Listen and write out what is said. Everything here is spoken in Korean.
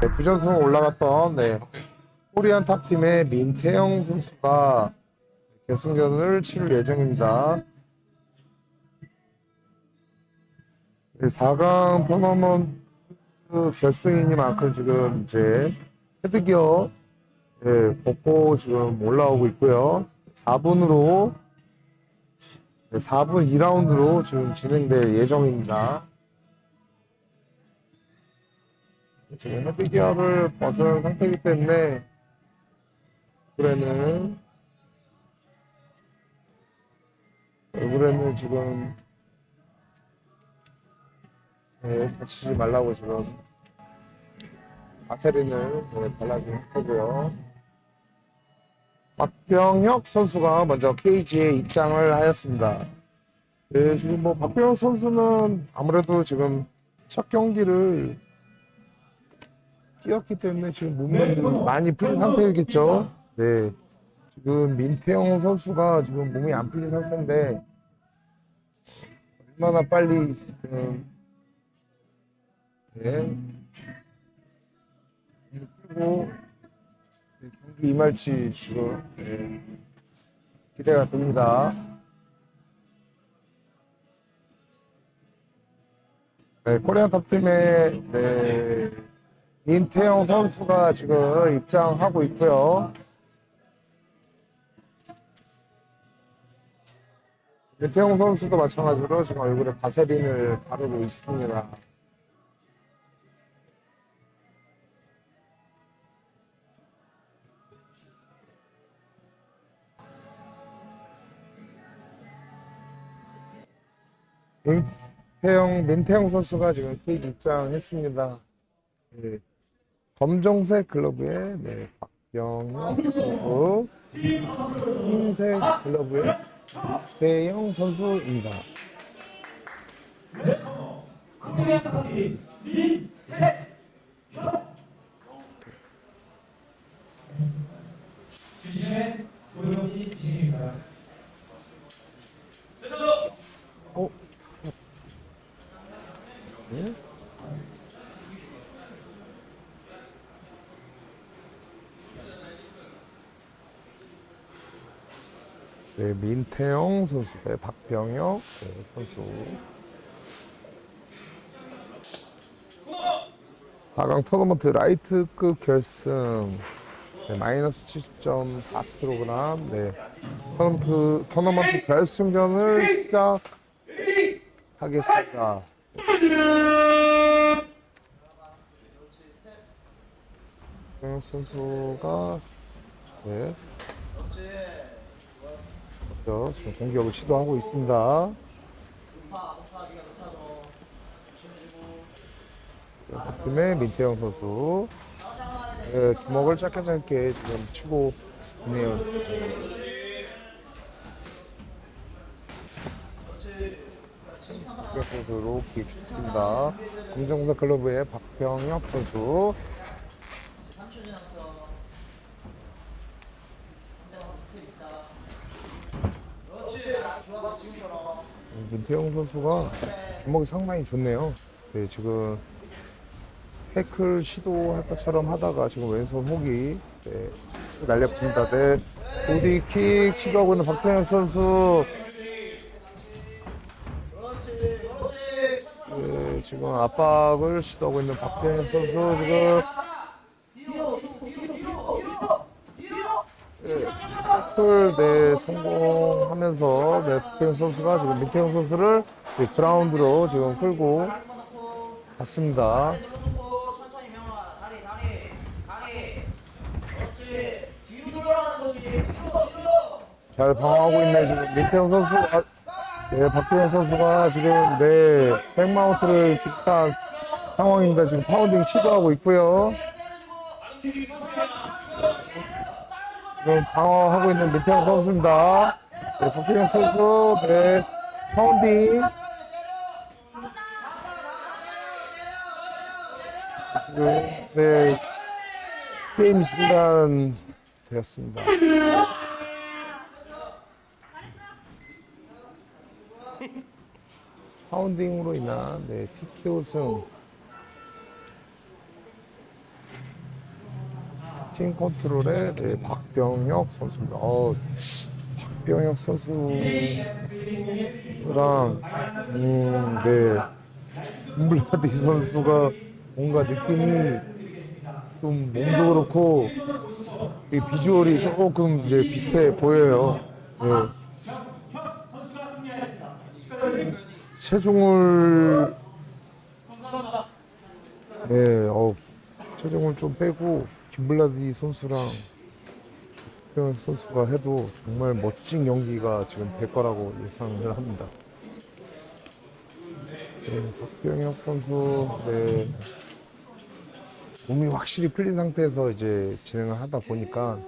네, 부전승 올라갔던 네, 코리안 탑팀의 민태영 선수가 결승전을 치를 예정입니다. 네, 4강 토너먼트 결승이니만큼 지금 이제 헤드기어 네, 벗고 지금 올라오고 있고요. 4분으로 네, 4분 2라운드로 지금 진행될 예정입니다. 지금 헤드기어를 벗은 상태이기 때문에 얼굴에는 얼굴에는 지금 네, 다치지 말라고 지금 바세린을 네, 발라준 거고요. 박병혁 선수가 먼저 케이지에 입장을 하였습니다. 네, 지금 뭐 박병혁 선수는 아무래도 지금 첫 경기를 뛰었기 때문에 지금 몸이 많이 풀린 상태이겠죠. 네. 지금 민태영 선수가 지금 몸이 안 풀린 상태인데 얼마나 빨리 지금 네. 풀고 네, 경기 임할지 지금 네. 기대가 됩니다. 네, 코리안 탑팀의 네, 임태영 선수가 지금 입장하고 있고요. 임태영 선수도 마찬가지로 지금 얼굴에 바세린을 바르고 있습니다. 민태영, 민태영 선수가 지금 케이지 입장했습니다. 네. 검정색 글러브에 네, 박병영 선수, 흰색 글러브에 대영 선수입니다. 주심의 도영희 주심입니다. 어? 네? 네, 민태영 선수, 네, 박병혁 네, 선수. 4강 토너먼트 라이트급 결승 네, 마이너스 70.4kg 네, 토너먼트, 토너먼트 결승전을 시작하겠습니다. 박병혁 선수가 네, 지금 공격을 시도하고 있습니다. 팀의 민태영 선수 네, 주먹을 짧게 짧게 지금 치고 있네요. 공격 선수로 기입했습니다. 검정색 클럽의 박병혁 선수 민태영 선수가 주먹이 상당히 좋네요. 네, 지금 태클 시도할 것처럼 하다가 지금 왼손 훅이 네, 날려붙습니다. 네, 보디킥 시도하고 있는 박병현 선수. 네, 지금 압박을 시도하고 있는 박병현 선수 지금 태클 네, 성공하면서 네, 박병현 선수가 지금 민태영 선수를 네, 그라운드로 지금 끌고 갔습니다. 잘 방어하고 있는 지금 민태영 선수가 네, 박태현 선수가 지금 네 백마운트를 직한 상황입니다. 지금 파운딩 시도하고 있고요. 지금 방어하고 있는 민태영 선수입니다. 네, 박태현 선수 네 파운딩 지금 네 게임 중단 되었습니다. 파운딩으로 인한 네, PKO 승. 팀 컨트롤의 네, 박병혁 선수입니다. 어, 박병혁 선수랑 음, 네, 홈블라디 선수가 뭔가 느낌이 좀 몸도 그렇고 이 비주얼이 조금 이제 비슷해 보여요. 네. 체중을 네, 어, 체중을 좀 빼고 김블라디 선수랑 박병혁 선수가 해도 정말 멋진 경기가 지금 될 거라고 예상을 합니다. 네, 박병혁 선수 네, 몸이 확실히 풀린 상태에서 이제 진행을 하다 보니까